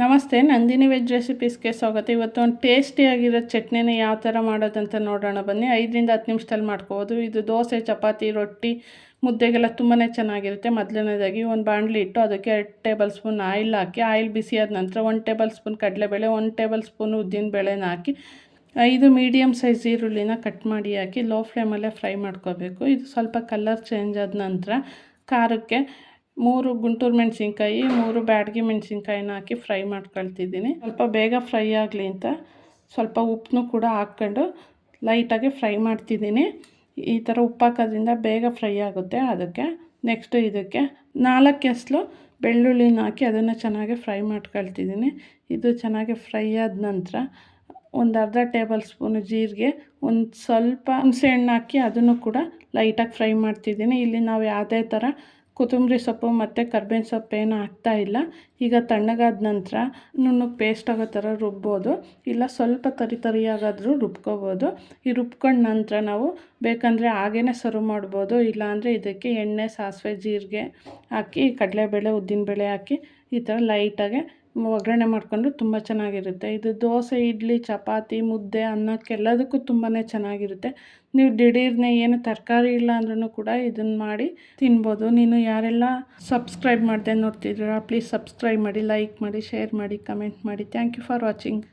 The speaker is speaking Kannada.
ನಮಸ್ತೆ, ನಂದಿನಿ ವೆಜ್ ರೆಸಿಪೀಸ್ಗೆ ಸ್ವಾಗತ. ಇವತ್ತು ಒಂದು ಟೇಸ್ಟಿಯಾಗಿರೋ ಚಟ್ನಿನ ಯಾವ ಥರ ಮಾಡೋದಂತ ನೋಡೋಣ ಬನ್ನಿ. ಐದರಿಂದ ಹತ್ತು ನಿಮಿಷದಲ್ಲಿ ಮಾಡ್ಕೋಬೋದು. ಇದು ದೋಸೆ, ಚಪಾತಿ, ರೊಟ್ಟಿ, ಮುದ್ದೆಗೆಲ್ಲ ತುಂಬಾ ಚೆನ್ನಾಗಿರುತ್ತೆ. ಮೊದಲನೇದಾಗಿ ಒಂದು ಬಾಣಲಿ ಇಟ್ಟು ಅದಕ್ಕೆ ಎರಡು ಟೇಬಲ್ ಸ್ಪೂನ್ ಆಯಿಲ್ ಹಾಕಿ, ಆಯಿಲ್ ಬಿಸಿ ಆದ ನಂತರ ಒಂದು ಟೇಬಲ್ ಸ್ಪೂನ್ ಕಡಲೆಬೇಳೆ, ಒಂದು ಟೇಬಲ್ ಸ್ಪೂನ್ ಉದ್ದಿನ ಬೇಳೆನ ಹಾಕಿ, ಐದು ಮೀಡಿಯಮ್ ಸೈಜ್ ಈರುಳ್ಳಿನ ಕಟ್ ಮಾಡಿ ಹಾಕಿ, ಲೋ ಫ್ಲೇಮಲ್ಲೇ ಫ್ರೈ ಮಾಡ್ಕೋಬೇಕು. ಇದು ಸ್ವಲ್ಪ ಕಲರ್ ಚೇಂಜ್ ಆದ ನಂತರ, ಖಾರಕ್ಕೆ ಮೂರು ಗುಂಟೂರು ಮೆಣಸಿನ್ಕಾಯಿ, ಮೂರು ಬ್ಯಾಡಗಿ ಮೆಣಸಿನ್ಕಾಯಿನ ಹಾಕಿ ಫ್ರೈ ಮಾಡ್ಕೊಳ್ತಿದ್ದೀನಿ. ಸ್ವಲ್ಪ ಬೇಗ ಫ್ರೈ ಆಗಲಿ ಅಂತ ಸ್ವಲ್ಪ ಉಪ್ಪನ್ನು ಕೂಡ ಹಾಕ್ಕೊಂಡು ಲೈಟಾಗಿ ಫ್ರೈ ಮಾಡ್ತಿದ್ದೀನಿ. ಈ ಥರ ಉಪ್ಪು ಹಾಕೋದ್ರಿಂದ ಬೇಗ ಫ್ರೈ ಆಗುತ್ತೆ. ಅದಕ್ಕೆ ನೆಕ್ಸ್ಟು ಇದಕ್ಕೆ ನಾಲ್ಕು ಎಸ್ಲು ಬೆಳ್ಳುಳ್ಳಿನ ಹಾಕಿ ಅದನ್ನು ಚೆನ್ನಾಗಿ ಫ್ರೈ ಮಾಡ್ಕೊಳ್ತಿದ್ದೀನಿ. ಇದು ಚೆನ್ನಾಗಿ ಫ್ರೈ ಆದ ನಂತರ ಒಂದು ಅರ್ಧ ಟೇಬಲ್ ಸ್ಪೂನು ಜೀರಿಗೆ, ಒಂದು ಸ್ವಲ್ಪ ಹುಣಸೆ ಹಣ್ಣು ಹಾಕಿ ಅದನ್ನು ಕೂಡ ಲೈಟಾಗಿ ಫ್ರೈ ಮಾಡ್ತಿದ್ದೀನಿ. ಇಲ್ಲಿ ನಾವು ಯಾವುದೇ ಥರ ಕೊತ್ತಂಬರಿ ಸೊಪ್ಪು ಮತ್ತು ಕರ್ಬೇವಿನ ಸೊಪ್ಪು ಹಾಕ್ತಾ ಇಲ್ಲ. ಈಗ ತಣ್ಣಗಾದ ನಂತರ ನುಣ್ಣಗೆ ಪೇಸ್ಟ್ ಆಗೋ ಥರ ರುಬ್ಬೋದು. ಇಲ್ಲ ಸ್ವಲ್ಪ ತರಿ ತರಿಯಾಗಾದರೂ ರುಬ್ಕೋಬೋದು. ಈ ರುಬ್ಕೊಂಡ ನಂತರ ನಾವು ಬೇಕಂದರೆ ಹಾಗೇ ಸರ್ವ್ ಮಾಡ್ಬೋದು. ಇಲ್ಲಾಂದರೆ ಇದಕ್ಕೆ ಎಣ್ಣೆ, ಸಾಸಿವೆ, ಜೀರಿಗೆ ಹಾಕಿ, ಕಡಲೆಬೇಳೆ, ಉದ್ದಿನಬೇಳೆ ಹಾಕಿ ಈ ಥರ ಲೈಟಾಗೆ ಒಗ್ಗರಣೆ ಮಾಡಿಕೊಂಡು ತುಂಬ ಚೆನ್ನಾಗಿರುತ್ತೆ. ಇದು ದೋಸೆ, ಇಡ್ಲಿ, ಚಪಾತಿ, ಮುದ್ದೆ ಅನ್ನಕ್ಕೆಲ್ಲದಕ್ಕೂ ತುಂಬಾ ಚೆನ್ನಾಗಿರುತ್ತೆ. ನೀವು ದಿಢೀರ್ನೆ ಏನು ತರಕಾರಿ ಇಲ್ಲ ಅಂದ್ರೂ ಕೂಡ ಇದನ್ನು ಮಾಡಿ ತಿನ್ಬೋದು. ನೀನು ಯಾರೆಲ್ಲ ಸಬ್ಸ್ಕ್ರೈಬ್ ಮಾಡಿದೆ ನೋಡ್ತಿದ್ದೀರಾ ಪ್ಲೀಸ್ ಸಬ್ಸ್ಕ್ರೈಬ್ ಮಾಡಿ ಲೈಕ್ ಮಾಡಿ ಶೇರ್ ಮಾಡಿ ಕಮೆಂಟ್ ಮಾಡಿ. Thank you for watching